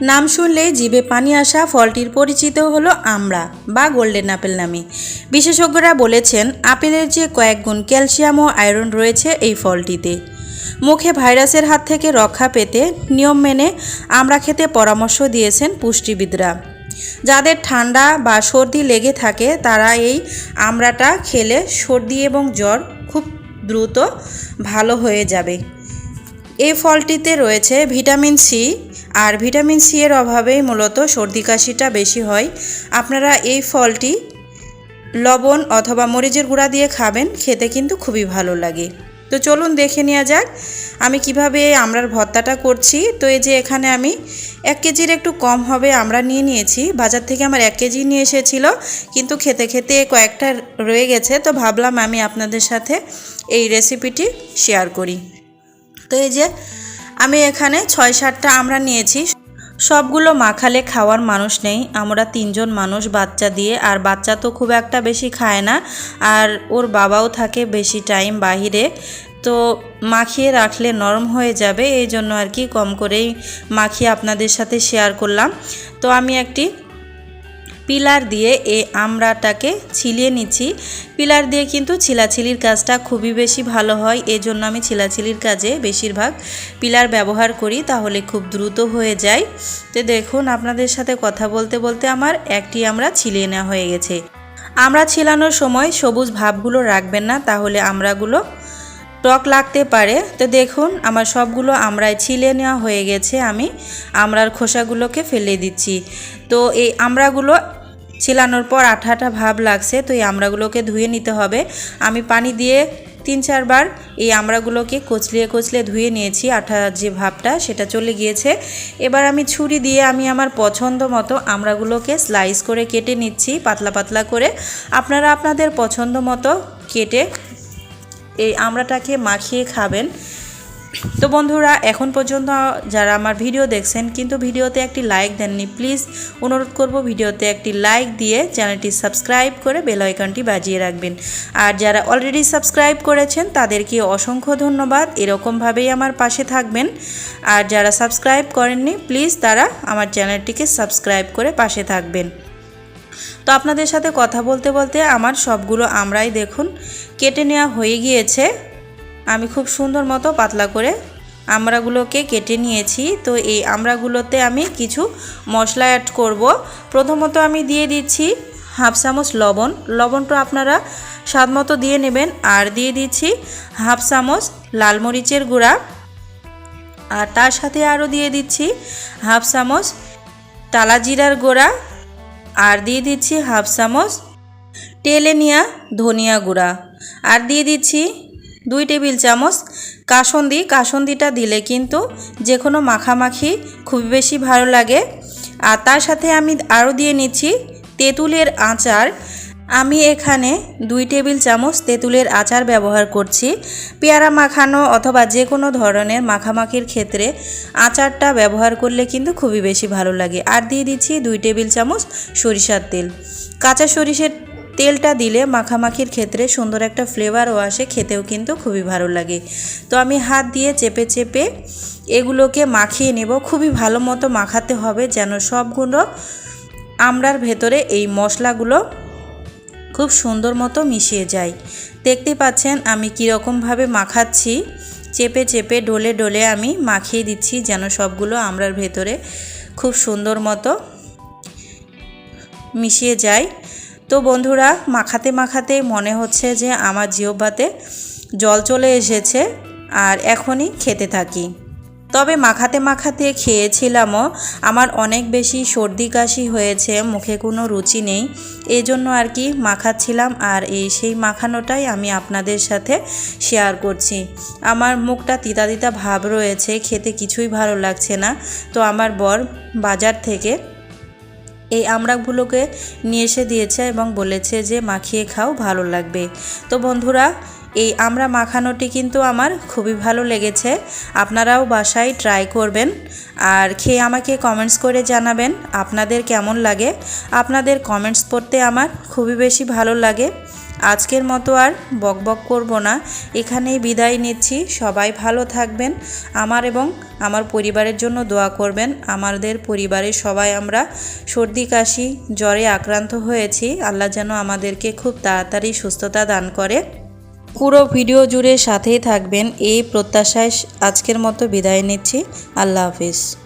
নাম শুনলেই জিভে পানি আসা ফলটির পরিচিত হলো আমড়া বা গোল্ডেন আপেল নামে। বিশেষজ্ঞরা বলেছেন, আপেলের যে কয়েক গুণ ক্যালসিয়াম ও আয়রন রয়েছে এই ফলটিতে। মুখে ভাইরাসের হাত থেকে রক্ষা পেতে নিয়ম মেনে আমড়া খেতে পরামর্শ দিয়েছেন পুষ্টিবিদরা। যাদের ঠান্ডা বা সর্দি লেগে থাকে, তারা এই আমড়াটা খেলে সর্দি এবং জ্বর খুব দ্রুত ভালো হয়ে যাবে। এই ফলটিতে রয়েছে ভিটামিন সি আর ভিটামিন সি এর অভাবেই মূলত সর্দি কাশিটা বেশি হয়। আপনারা এই ফলটি লবণ অথবা মরিচের গুঁড়া দিয়ে খাবেন, খেতে কিন্তু খুবই ভালো লাগে। তো চলুন দেখে নেওয়া যাক আমি কীভাবে এই আমড়ার ভর্তাটা করছি। তো এই যে এখানে আমি এক কেজির একটু কম হবে আমরা নিয়ে নিয়েছি। বাজার থেকে আমার এক কেজি নিয়ে এসেছিল, কিন্তু খেতে খেতে কয়েকটা রয়ে গেছে। তো ভাবলাম আমি আপনাদের সাথে এই রেসিপিটি শেয়ার করি। তো এই যে আমি এখানে ছয় সাতটা আমরা নিয়েছি। সবগুলো মাখালে খাওয়ার মানুষ নেই। আমরা তিনজন মানুষ বাচ্চা দিয়ে। আর বাচ্চা তো খুব একটা বেশি খায় না। আর ওর বাবাও থাকে বেশি টাইম বাহিরে। তো মাখিয়ে রাখলে নরম হয়ে যাবে। এই জন্য আর কি কম করেই মাখিয়ে আপনাদের সাথে শেয়ার করলাম। তো আমি একটি পিলার দিয়ে এই আমড়াটাকে ছিলিয়ে নিচ্ছি। পিলার দিয়ে কিন্তু ছিলাছিলির কাজটা খুবই বেশি ভালো হয় এই জন্য আমি ছিলাছিলির কাজে বেশিরভাগ পিলার ব্যবহার করি, তাহলে খুব দ্রুত হয়ে যায়। তো দেখুন, আপনাদের সাথে কথা বলতে বলতে আমার একটি আমরা ছিলিয়ে নেওয়া হয়ে গেছে। আমরা ছিলানোর সময় সবুজ ভাবগুলো রাখবেন না, তাহলে আমড়াগুলো টক লাগতে পারে। তো দেখুন, আমার সবগুলো আমড়ায় ছিলে নেওয়া হয়ে গেছে, আমি আমড়ার খোসাগুলোকে ফেলে দিচ্ছি। তো এই আমড়াগুলো ছিলানোর পর আঠা আঠা ভাব লাগছে, তো এই আমড়াগুলোকে ধুয়ে নিতে হবে। আমি পানি দিয়ে তিন চারবার এই আমড়াগুলোকে কচলিয়ে কচলিয়ে ধুয়ে নিয়েছি, আঠা যে ভাবটা সেটা চলে গিয়েছে। এবার আমি ছুরি দিয়ে আমি আমার পছন্দ মতো আমড়াগুলোকে স্লাইস করে কেটে নিচ্ছি, পাতলা পাতলা করে। আপনারা আপনাদের পছন্দ মতো কেটে এই আমড়াটাকে মাখিয়ে খাবেন। তো বন্ধুরা, এখন পর্যন্ত যারা আমার ভিডিও দেখছেন কিন্তু ভিডিওতে একটি লাইক দেননি প্লিজ অনুরোধ করব ভিডিওতে একটি লাইক দিয়ে চ্যানেলটি সাবস্ক্রাইব করে বেল আইকনটি বাজিয়ে রাখবেন। আর যারা অলরেডি সাবস্ক্রাইব করেছেন, তাদেরকে অসংখ্য ধন্যবাদ। এরকমভাবেই আমার পাশে থাকবেন। আর যারা সাবস্ক্রাইব করেননি প্লিজ তারা আমার চ্যানেলটিকে সাবস্ক্রাইব করে পাশে থাকবেন। তো আপনাদের সাথে কথা বলতে বলতে আমার সবগুলো আমরাই দেখুন, কেটে নেওয়া হয়ে গিয়েছে। আমি খুব সুন্দর মতো পাতলা করে আমড়াগুলোকে কেটে নিয়েছি। তো এই আমড়াগুলোতে আমি কিছু মশলা অ্যাড করব। প্রথমত আমি দিয়ে দিচ্ছি হাফ চামচ লবণ। লবণটা আপনারা স্বাদ মতো দিয়ে নেবেন। আর দিয়ে দিচ্ছি হাফ চামচ লাল মরিচের গুঁড়া। আর তার সাথে আরও দিয়ে দিচ্ছি হাফ চামচ টালা জিরার গুঁড়া। আর দিয়ে দিচ্ছি হাফ চামচ টেলে নেওয়া ধনিয়া গুঁড়া। আর দিয়ে দিচ্ছি দুই টেবিল চামচ কাসন্দি, কাসন্দিটা দিলে কিন্তু যে কোনো মাখামাখি খুব বেশি ভালো লাগে। আর তার সাথে আমি আরও দিয়ে নিচ্ছি তেঁতুলের আচার। আমি এখানে দুই টেবিল চামচ তেঁতুলের আচার ব্যবহার করছি। পেয়ারা মাখানো অথবা যে কোনো ধরনের মাখামাখির ক্ষেত্রে আচারটা ব্যবহার করলে কিন্তু খুবই বেশি ভালো লাগে। আর দিয়ে দিচ্ছি দুই টেবিল চামচ সরিষার তেল। কাঁচা সরিষের তেলটা দিলে মাখামাখির ক্ষেত্রে সুন্দর একটা ফ্লেভারও আসে, খেতেও কিন্তু খুবই ভালো লাগে। তো আমি হাত দিয়ে চেপে চেপে এগুলোকে মাখিয়ে নেব। খুবই ভালো মতো মাখাতে হবে যেন সবগুলো আমড়ার ভেতরে এই মশলাগুলো খুব সুন্দর মতো মিশিয়ে যায়। দেখতে পাচ্ছেন আমি কীরকমভাবে মাখাচ্ছি। চেপে চেপে, ডলে ডলে আমি মাখিয়ে দিচ্ছি যেন সবগুলো আমড়ার ভেতরে খুব সুন্দর মতো মিশিয়ে যায়। তো বন্ধুরা, মাখাতে মাখাতে মনে হচ্ছে যে আমার জিওবাতে জল চলে এসেছে আর এখনই খেতে থাকি। তবে মাখাতে মাখাতে খেয়েছিলামও, আমার অনেক বেশি সর্দি কাশি হয়েছে, মুখে কোনো রুচি নেই এই জন্য আর কি মাখাচ্ছিলাম আর এই সেই মাখানোটাই আমি আপনাদের সাথে শেয়ার করছি। আমার মুখটা তিতা তিতা ভাব রয়েছে, খেতে কিছুই ভালো লাগছে না। তো আমার বর বাজার থেকে এই আমড়াগুলোকে নিয়ে এসে দিয়েছে এবং বলেছে যে মাখিয়ে খাও, ভালো লাগবে। তো বন্ধুরা, এই আমরা মাখানোটি কিন্তু আমার খুবই ভালো লেগেছে। আপনারাও বাসায় ট্রাই করবেন আর খেয়ে আমাকে কমেন্টস করে জানাবেন আপনাদের কেমন লাগে। আপনাদের কমেন্টস পড়তে আমার খুবই বেশি ভালো লাগে। আজকের মতো আর বকবক করব না। এখানেই বিদায় নিচ্ছি। সবাই ভালো থাকবেন। আমার এবং আমার পরিবারের জন্য দোয়া করবেন। আমাদের পরিবারের সবাই আমরা সর্দি, কাশি, জ্বরে আক্রান্ত হয়েছি। আল্লাহ যেন আমাদেরকে খুব তাড়াতাড়ি সুস্থতা দান করে। পুরো ভিডিও জুড়ে সাথেই থাকবেন। এই প্রত্যাশায় আজকের মতো বিদায় নিচ্ছি। আল্লাহ হাফিজ।